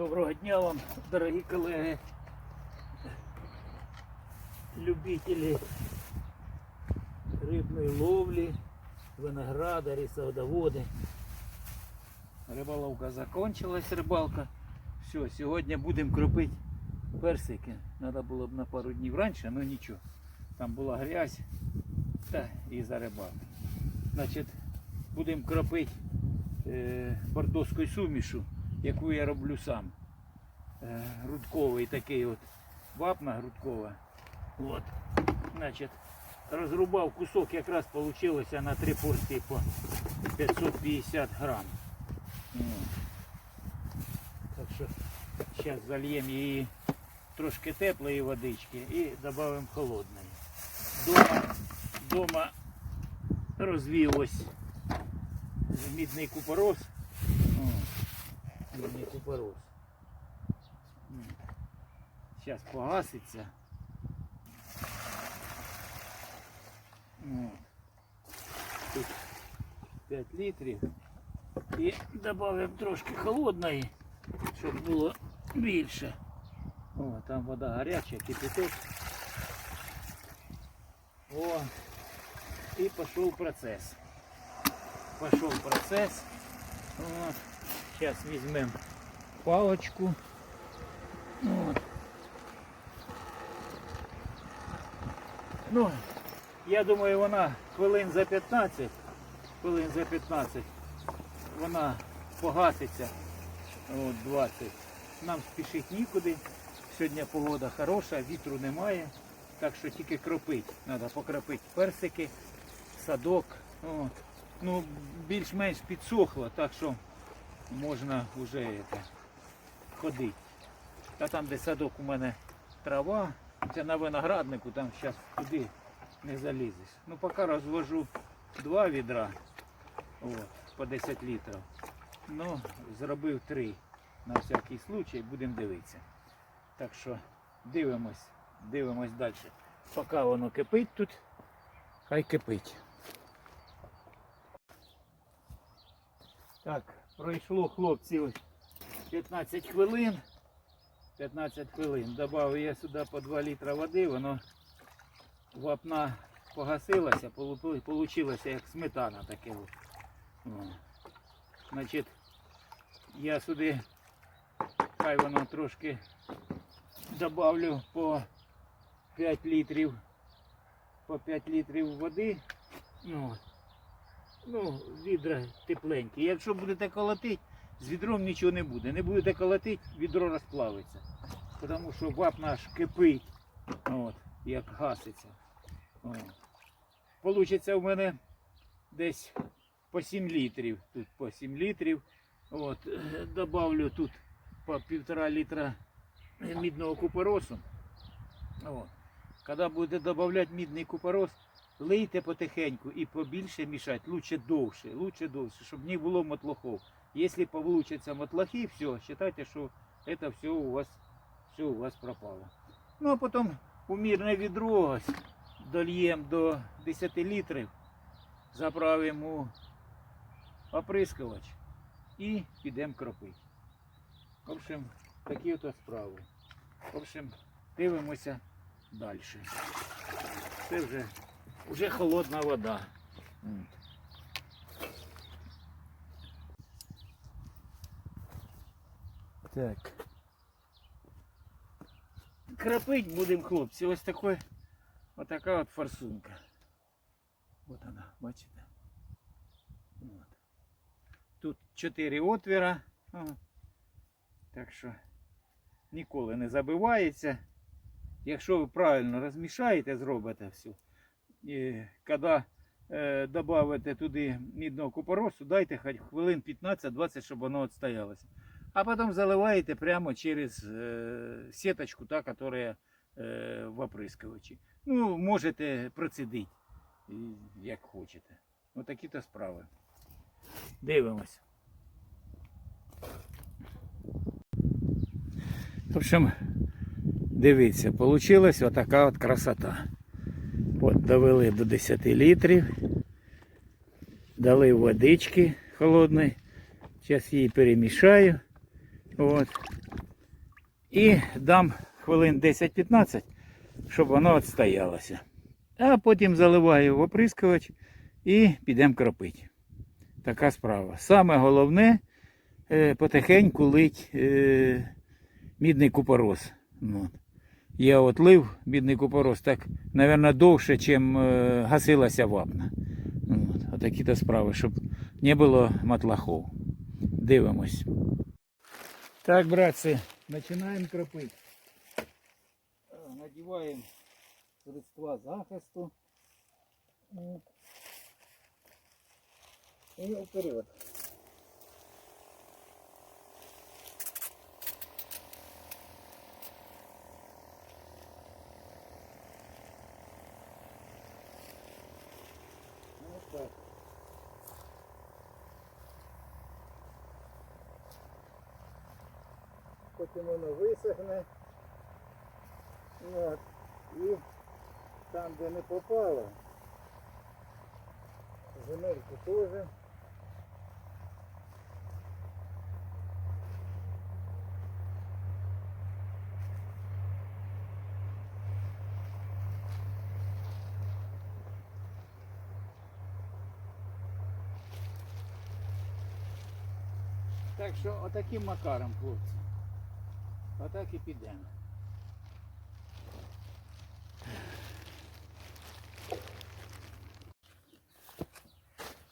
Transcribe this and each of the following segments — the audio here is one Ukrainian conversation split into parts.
Доброго дня вам, дорогі колеги, любителі рибної ловлі, виноградарі, садоводи. Риболовка закончилась, рибалка. Все, сьогодні будемо кропити персики. Треба було б на пару днів раніше, але нічого. Там була грязь та і за рибалки. Значить, будемо кропити е, бордоською сумішу, яку я роблю сам. Е, грудковий такий от вапна грудкова. От. Значить, розрубав кусок, якраз вийшло на три порції по 550 грам. Так що зараз зальємо її трошки теплої водички і додамо холодної. Дома, дома розвів ось мідний купорос. О, мідний купорос. Зараз погаситься. О, Тут 5 літрів. І додамо трошки холодної, щоб було більше. О, там вода гаряча, кипяток. О, і пішов процес. Пішов процес. От. Зараз візьмемо палочку. От. Ну, я думаю, вона хвилин за 15, хвилин за 15 вона погаситься. От 20. Нам спішити нікуди. Сьогодні погода хороша, вітру немає. Так що тільки кропить. Треба покропити персики, садок. От. Ну, більш-менш підсохло, так що можна вже это, ходити. Та там, де садок у мене трава, це на винограднику, там зараз туди не залізеш. Ну поки розвожу два відра от, по 10 літрів. Ну, зробив три на всякий случай, будемо дивитися. Так що дивимось, дивимось далі. Поки воно кипить тут, хай кипить. Так, пройшло хлопці ось 15 хвилин. 15 хвилин. Добавив я сюди по 2 літра води, воно вапна погасилася, вийшло як сметана таке. Значить, я сюди, хай воно трошки добавлю по 5 літрів, по 5 літрів води. Ну, ну, відра тепленькі. Якщо будете колотити, з відром нічого не буде. Не будете колотити, відро розплавиться. Тому що вапна аж кипить, от, як гаситься. Получиться в мене десь по 7 літрів. Тут по 7 літрів. От, добавлю тут по півтора літра мідного купоросу. Коли будете додавати мідний купорос, лийте потихеньку і побільше мішати, лучше довше, лучше довше, щоб не було мотлохов. Если получатся мотлохи, все, считайте, что это все у вас, все у вас пропало. Ну а потом у мирне відро дольємо до 10 літрів, заправимо оприскувач і підемо кропити. В общем, такі от справи. В общем, дивимося далі. Це вже, вже холодна вода. От. Так. Крапить будемо, хлопці. Ось такой, ось така от форсунка. От вона, бачите? От. Тут чотири отвіра. О. Так що ніколи не забивається. Якщо ви правильно розмішаєте, зробите все. Коли е, туди мідного купоросу, дайте хоч хвилин 15-20, щоб воно відстоялося. А потом заливаете прямо через э, сеточку, та, которая э, в оприскувачі. Ну, можете процедити, як хочете. Ось такі-то справи. Дивимось. В общем, дивіться, получилась отака от красота. От довели до 10 літрів, дали водички холодної. Зараз її перемішаю. От. І дам хвилин 10-15, щоб воно відстоялося. А потім заливаю в оприскувач і підемо кропити. Така справа. Саме головне е, потихеньку лить е, мідний купорос. Ну, от. Я от лив мідний купорос так, мабуть, довше, ніж е, гасилася вапна. От, отакі то справи, щоб не було матлахов. Дивимось. Так, братці, починаємо кропити. Надіваємо средства захисту. І вперед. Потім воно висохне. От. І там, де не попало, земельку теж. Так що отаким макаром, хлопці. Отак і підемо.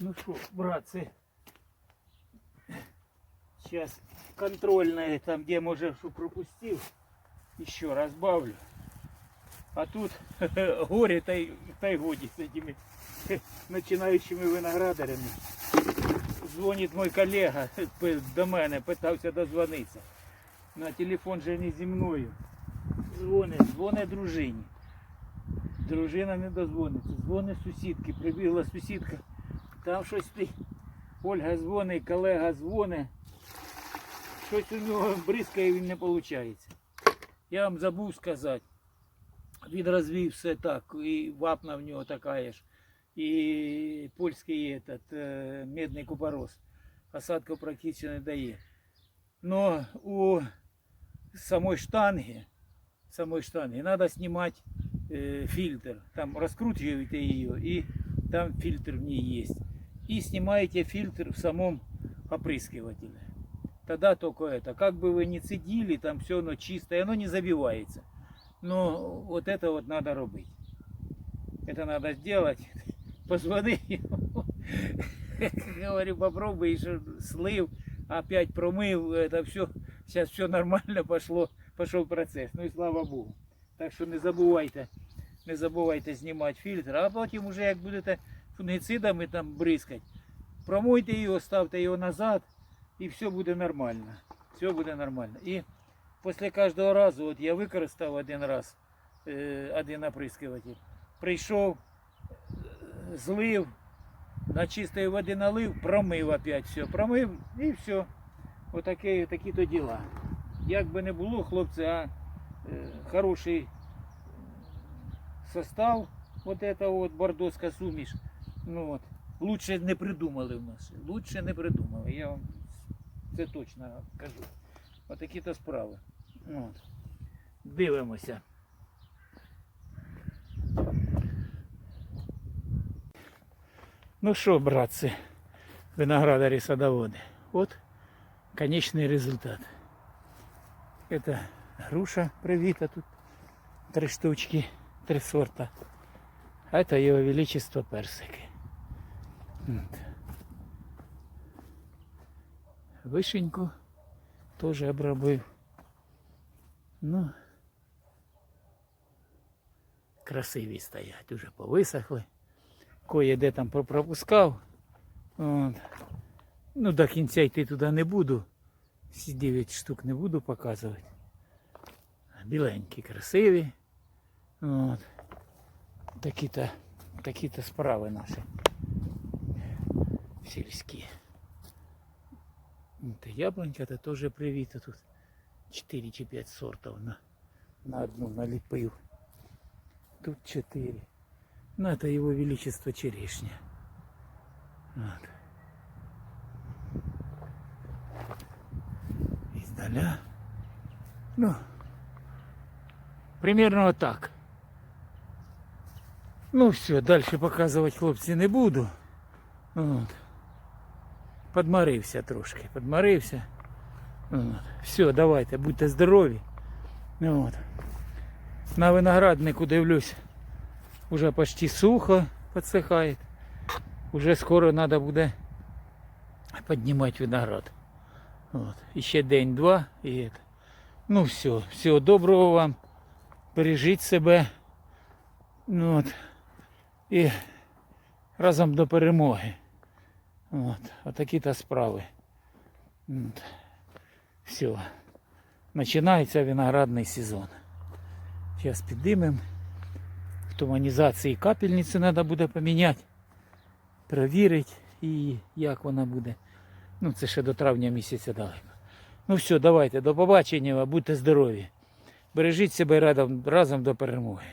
Ну що, братці, сейчас контрольное, там где може що пропустив, еще разбавлю. А тут горе та й, годі з этими начинающими виноградарями. Дзвонить мой колега до мене, питався дозвонитися. На телефон же не зі мною. Дзвонить, дзвонить дружині. Дружина не дозвониться. Дзвонить сусідки. Прибігла сусідка. Там щось ти. Ольга дзвонить, колега дзвонить. Щось у нього бризкає, він не виходить. Я вам забув сказати. Він розвів все так, і вапна в нього така ж, і польський этот, е, медний купорос. Осадка практично не дає. Но у самой штанги, самой штанги надо снимать э, фильтр. Там раскручиваете ее, и там фильтр в ней есть. И снимаете фильтр в самом опрыскивателе. Тогда только это. Как бы вы ни цедили, там все оно чистое, оно не забивается. Но вот это вот надо робить. Это надо сделать. Позвони ему. Говорю, попробуй еще слив, опять промыл, это все, сейчас все нормально пошло, пошел процесс. Ну и слава Богу. Так що не забувайте, не забувайте знімати фільтр, а потім уже як будете фунгицидами там бризкати, промойте його, ставте його назад і все буде нормально. Все буде нормально. І після кожного разу, от я використав один раз е, один оприскуватель, прийшов, злив, на чистої води налив, промив опять все, промив і все. Отакі, такі то діла. Як би не було, хлопці, а е, хороший состав, вот это вот бордоска суміш. Ну от. Лучше не придумали в нас. Лучше не придумали. Я вам це точно кажу. Отакі то справи. От. Дивимося. Ну що, братці, виноградарі садоводи. От конечный результат. Это груша привита тут. Три штучки, три сорта. А это его величество персики. Вот. Вишеньку тоже обробив. Ну, красиві стоять, уже повисохли. Кое-де там пропускав. От. Ну, до кінця йти туди не буду. Всі 9 штук не буду показувати. Біленькі, красиві. От. Такі-то такі-то справи наші. Сільські. Та яблонька то теж привіта тут. 4 чи 5 сортів на, на одну наліпив. Тут 4. Ну, это его величество черешня. Вот. Издаля Ну, примерно отак. Ну все, далі показувати хлопці не буду. От. Подмарився трошки, подмарився. От. Все, давайте, будьте здорові. От. На винограднику дивлюсь, Уже почти сухо підсихає. Уже скоро треба буде піднімати виноград. От. І ще день-два і это. Ну все, всього доброго вам. Бережіть себе. Ну, от. І разом до перемоги. От. Отакі то справи. От. Все. Починається виноградний сезон. Зараз підіймемо. В туманізації капельницю треба буде поміняти. провірити і як вона буде. Ну, це ще до травня місяця далеко. Ну все, давайте, до побачення, будьте здорові. Бережіть себе разом, разом до перемоги.